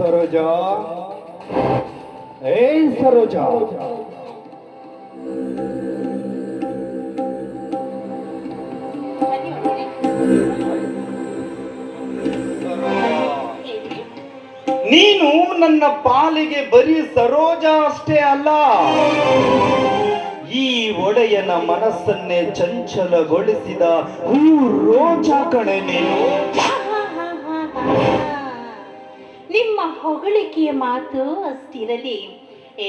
ಸರೋಜಾ. ಏ ಸರೋಜಾ. ನೀನು ನನ್ನ ಪಾಲಿಗೆ ಬರೀ ಸರೋಜ ಅಷ್ಟೇ ಅಲ್ಲ. ಈ ಒಡೆಯನ ಮನಸ್ಸನ್ನೇ ಚಂಚಲಗೊಳಿಸಿದ ಹೂ ರೋಜ ಕಣೆ ನೀನು. ನಿಮ್ಮ ಹೊಗಳಿಕೆಯ ಮಾತು ಅಷ್ಟಿರಲಿ.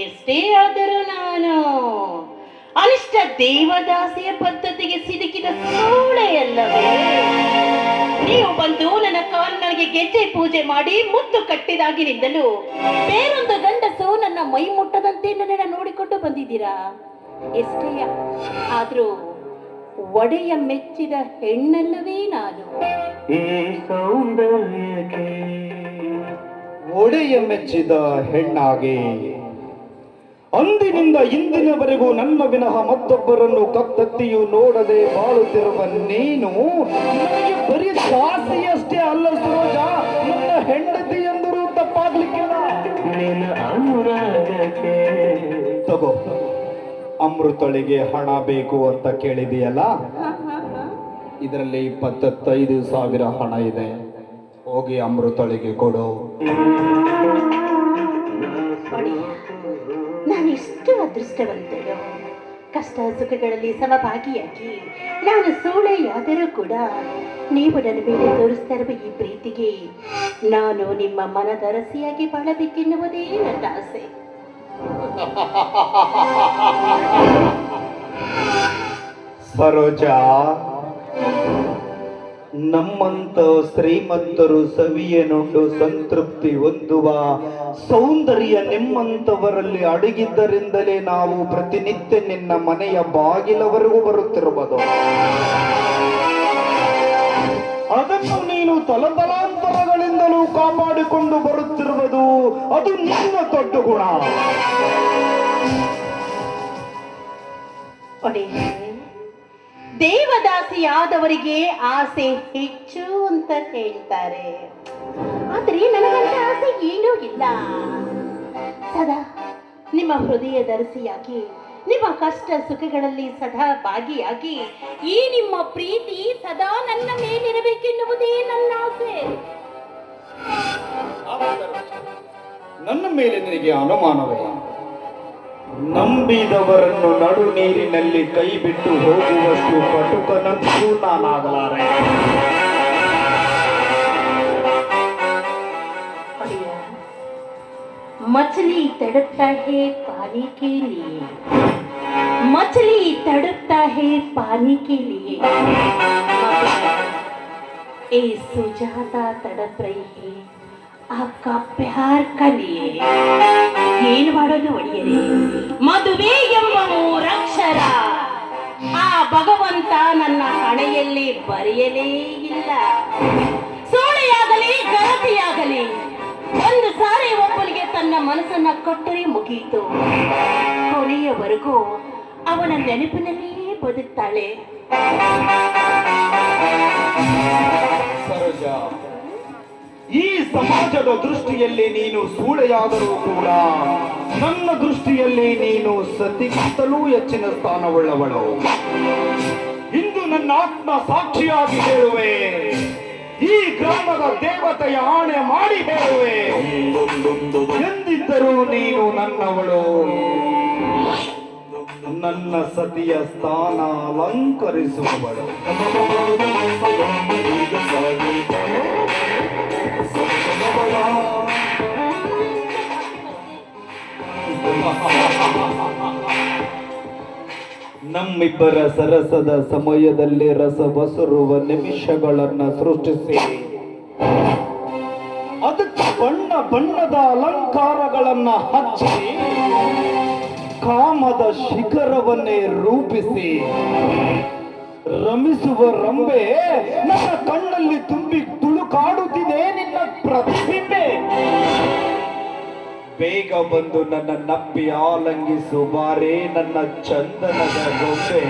ಎಷ್ಟೇ ಆದರೂ ನಾನು ಅನಿಷ್ಟ ದೇವದಾಸಿಯ ಪದ್ಧತಿಗೆ ಸಿಲುಕಿದ ಸೋಳೆಯಲ್ಲವೇ ನೀವು ಬಂದು ನನ್ನ ಕಾಲಿನೊಳಗೆ ಗೆಜ್ಜೆ ಪೂಜೆ ಮಾಡಿ ಮುತ್ತು ಕಟ್ಟಿದಾಗಿನಿಂದಲೂ ಬೇರೊಂದು ಗಂಡಸು ನನ್ನ ಮೈ ಮುಟ್ಟದಂತೆ ನನ್ನನ್ನು ನೋಡಿಕೊಂಡು ಬಂದಿದ್ದೀರಾ? ಎಷ್ಟೇ ಆದ್ರೂ ಒಡೆಯ ಮೆಚ್ಚಿದ ಹೆಣ್ಣಲ್ಲವೇ ನಾನು. ಈ ಸೌಂದರ್ಯಕ್ಕೆ ಒಡೆಯ ಮೆಚ್ಚಿದ ಹೆಣ್ಣಾಗಿ. ಅಂದಿನಿಂದ ಇಂದಿನವರೆಗೂ ನನ್ನ ವಿನಃ ಮತ್ತೊಬ್ಬರನ್ನು ಕತ್ತತ್ತಿಯು ನೋಡದೆ ಬಾಳುತ್ತಿರುವ ನೀನು ನನಗೆ ಬರೀ ಸಾಸಿಯಷ್ಟೇ ಅಲ್ಲ ಸರೋಜ. ನನ್ನ ಹೆಂಡತಿ ಎಂದರೂ ತಪ್ಪಾಗ್ಲಿಕ್ಕಿಲ್ಲ. ತಗೋ ಅಮೃತಳಿಗೆ ಹಣ ಬೇಕು ಅಂತ ಕೇಳಿದೆಯಲ್ಲ ಇದರಲ್ಲಿ ಇಪ್ಪತ್ತೈದು ಸಾವಿರ ಹಣ ಇದೆ. ಹೋಗಿ ಅಮೃತಳಿಗೆ ಕೊಡು. ನಾನೆಷ್ಟು ನಾನು ಎಷ್ಟು ಅದೃಷ್ಟವಂತಳು. ಕಷ್ಟ ಸುಖಗಳಲ್ಲಿ ಸಮಭಾಗಿಯಾಗಿ ನಾನು ಸೋಳೆಯಾದರೂ ಕೂಡ ನೀವು ನನ್ನ ಮೇಲೆ ತೋರಿಸ್ತಾ ಇರುವ ಈ ಪ್ರೀತಿಗೆ ನಾನು ನಿಮ್ಮ ಮನದರಸಿಯಾಗಿ ಬಾಳಬೇಕೆನ್ನುವುದೇ ನನ್ನ ಆಸೆ. ಸರೋಜ. ನಮ್ಮಂತ ಶ್ರೀಮಂತರು ಸವಿಯನುಂಡು ಸಂತೃಪ್ತಿ ಹೊಂದುವ ಸೌಂದರ್ಯ ನಿಮ್ಮಂತವರಲ್ಲಿ ಅಡಗಿದ್ದರಿಂದಲೇ ನಾವು ಪ್ರತಿನಿತ್ಯ ನಿನ್ನ ಮನೆಯ ಬಾಗಿಲವರೆಗೂ ಬರುತ್ತಿರುವುದು. ಅದನ್ನು ನೀನು ತಲತಲಾಂತರಗಳಿಂದಲೂ ಕಾಪಾಡಿಕೊಂಡು ಬರುತ್ತಿರುವುದು, ಅದು ನಿನ್ನ ದೊಡ್ಡ ಗುಣ. ದೇವದಾಸಿಯಾದವರಿಗೆ ಆಸೆ ಹೆಚ್ಚು ಅಂತ ಹೇಳ್ತಾರೆ. ಆದ್ರೆ ನನಗಂತ ಆಸೆ ಏನೂ ಇಲ್ಲ. ಸದಾ ನಿಮ್ಮ ಹೃದಯ ದರ್ಶಿಯಾಗಿ, ನಿಮ್ಮ ಕಷ್ಟ ಸುಖಗಳಲ್ಲಿ ಸದಾ ಭಾಗಿಯಾಗಿ, ಈ ನಿಮ್ಮ ಪ್ರೀತಿ ಸದಾ ನನ್ನ ಮೇಲಿರಬೇಕೆನ್ನುವುದೇ ನನ್ನ ಆಸೆ. ನನ್ನ ಮೇಲೆ ನಿನಗೆ ಅನುಮಾನವೇ? ನಂಬಿದವರನ್ನು ನಡು ನೀರಿನಲ್ಲಿ ಕೈ ಬಿಟ್ಟು ಹೋಗುವಷ್ಟು ಪಟುಕನಂತೂ ನಾನಾಗಲಾರೆ बढ़िया मछली तड़पता है पानी के लिए मछली तड़पता है पानी के लिए ए सुजाता तड़प रही है आपका प्यार का लिए ಮಾಡೋದು ಒಡೆಯರೆ ಮದುವೆ ಎಂಬ ಮೂರಕ್ಷರ ಆ ಭಗವಂತ ನನ್ನ ಹಣೆಯಲ್ಲಿ ಬರೆಯಲೇ ಇಲ್ಲ. ಸೋಳೆಯಾಗಲಿ ಗರತಿಯಾಗಲಿ ಒಂದು ಸಾರಿ ಒಬ್ಬನಿಗೆ ತನ್ನ ಮನಸ್ಸನ್ನ ಕೊಟ್ಟರೆ ಮುಗಿಯಿತು ಕೊನೆಯವರೆಗೂ ಅವನ ನೆನಪಿನಲ್ಲಿಯೇ ಬದುಕ್ತಾಳೆ. ಸಮಾಜದ ದೃಷ್ಟಿಯಲ್ಲಿ ನೀನು ಸೂಳೆಯಾದರೂ ಕೂಡ, ನನ್ನ ದೃಷ್ಟಿಯಲ್ಲಿ ನೀನು ಸತಿಗಿಂತಲೂ ಹೆಚ್ಚಿನ ಸ್ಥಾನವುಳ್ಳವಳು. ಇಂದು ನನ್ನ ಆತ್ಮ ಸಾಕ್ಷಿಯಾಗಿ ಹೇಳುವೆ. ಈ ಗ್ರಾಮದ ದೇವತೆಯ ಆಣೆ ಮಾಡಿ ಹೇಳುವೆ. ಎಂದಿದ್ದರೂ ನೀನು ನನ್ನವಳು. ನನ್ನ ಸತಿಯ ಸ್ಥಾನ ಅಲಂಕರಿಸುವವಳು. ನಮ್ಮಿಬ್ಬರ ಸರಸದ ಸಮಯದಲ್ಲಿ ರಸ ಬಸರುವ ನಿಮಿಷಗಳನ್ನ ಸೃಷ್ಟಿಸಿ. ಅದಕ್ಕೆ ಬಣ್ಣ ಬಣ್ಣದ ಅಲಂಕಾರಗಳನ್ನ ಹಚ್ಚಿ, ಕಾಮದ ಶಿಖರವನ್ನೇ ರೂಪಿಸಿ. ರಮಿಸುವ ರಂಬೆ ನನ್ನ ಕಣ್ಣಲ್ಲಿ ತುಂಬಿ ತುಳುಕಾಡುತ್ತಿದೆ ನಿನ್ನ ಪ್ರತಿಬಿಂಬೆ. ಬೇಗ ಬಂದು ನನ್ನ ನಪ್ಪಿ ಆಲಂಗಿಸು ಬಾರೇ ನನ್ನ ಚಂದನದ ಗೊಂಬೆ